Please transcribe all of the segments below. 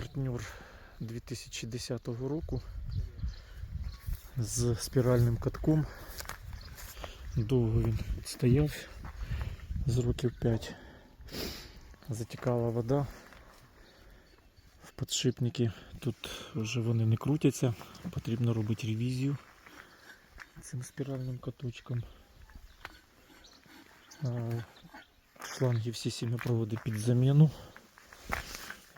партнер 2010 року з спіральним катком. Довго він стояв з років 5. Затікала вода в підшипники. Тут вже вони не крутяться, потрібно робити ревізію цим спіральним каточком. Шланги всі сім'єпроводи під заміну.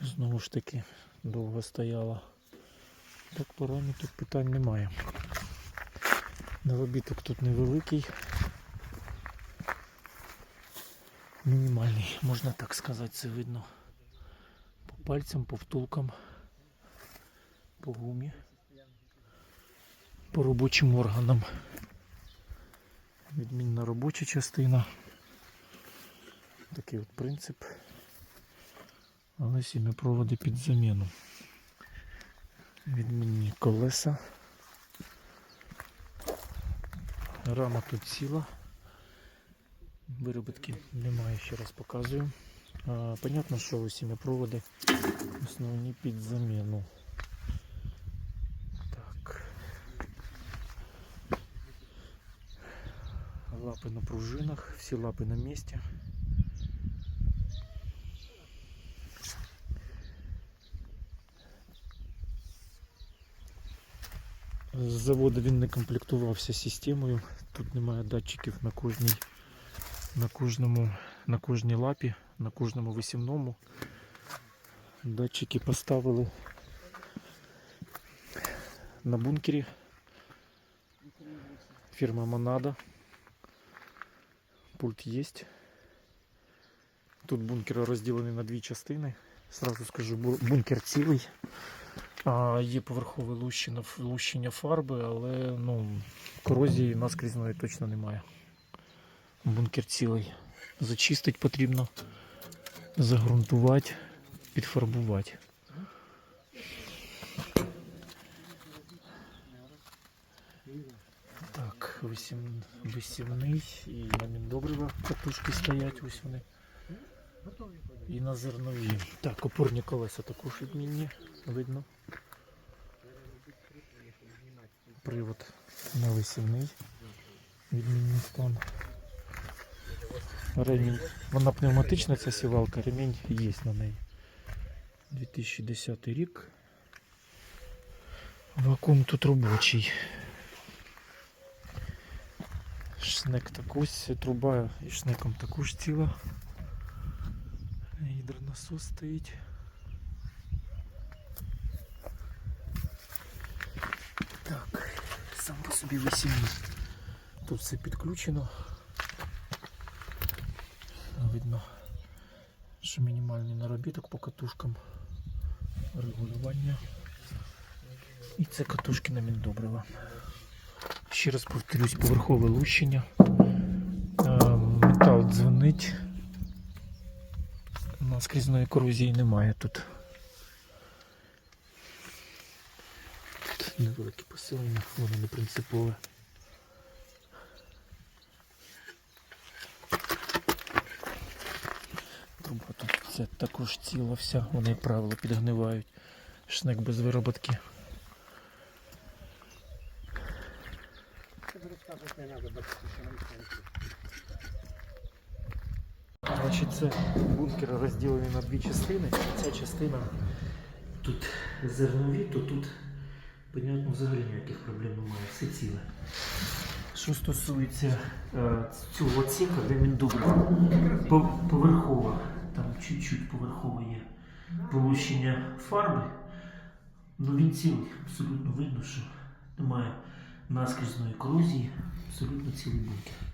Знову ж таки довго стояла. Так парамі тут питань немає. Наробіток тут невеликий. Мінімальний, можна так сказати, це видно. По пальцям, по втулкам, по гумі, по робочим органам. Відмінна робоча частина. Такий от принцип. Але сім'єпроводи під заміну. Відмінні колеса. Рама тут ціла. Виробітки немає, ще раз показую. Понятно, що сім'єпроводи основні під заміну. Так. Лапи на пружинах, всі лапи на місці. З заводу він не комплектувався системою. Тут немає датчиків на кожній, на кожному, на кожній лапі, на кожному висівному. Датчики поставили на бункері. Фірма Монада. Пульт є. Тут бункер розділений на дві частини. Сразу скажу, бу- бункер цілий. А, є поверхове лущення, лущення фарби, але ну, корозії наскрізної точно немає. Бункер цілий. Зачистити потрібно, загрунтувати, підфарбувати. Так, висім, висівний і на міндобрива катушки стоять, ось вони. І на зернові. Так, опорні колеса також відмінні, видно. Привод на висівний. Відмінний стан. Ремінь. Вона пневматична ця сівалка, ремінь є на неї. 2010 рік. Вакуум тут робочий. Шнек також, труба і шнеком також ціла. Гідронасос стоїть. Так, сам по собі висівний. Тут все підключено. Видно, що мінімальний наробіток по катушкам регулювання. І це катушки на міндобрива. Ще раз повторюсь, поверхове лущення. Е, Метал дзвонить. Наскрізної корозії немає тут. Тут невелике посилення, воно не принципове. Труба тут це також ціла вся, вони, як правило, підгнивають. Шнек без вироботки. Значить, це бункер розділений на дві частини. Ця частина тут зернові, то тут, понятно, взагалі ніяких проблем немає, все ціле. Що стосується е, цього отсіка, де він добре поверхова, там чуть-чуть поверхове є полущення фарби, ну він цілий, абсолютно видно, що немає наскрізної корозії, абсолютно цілий бункер.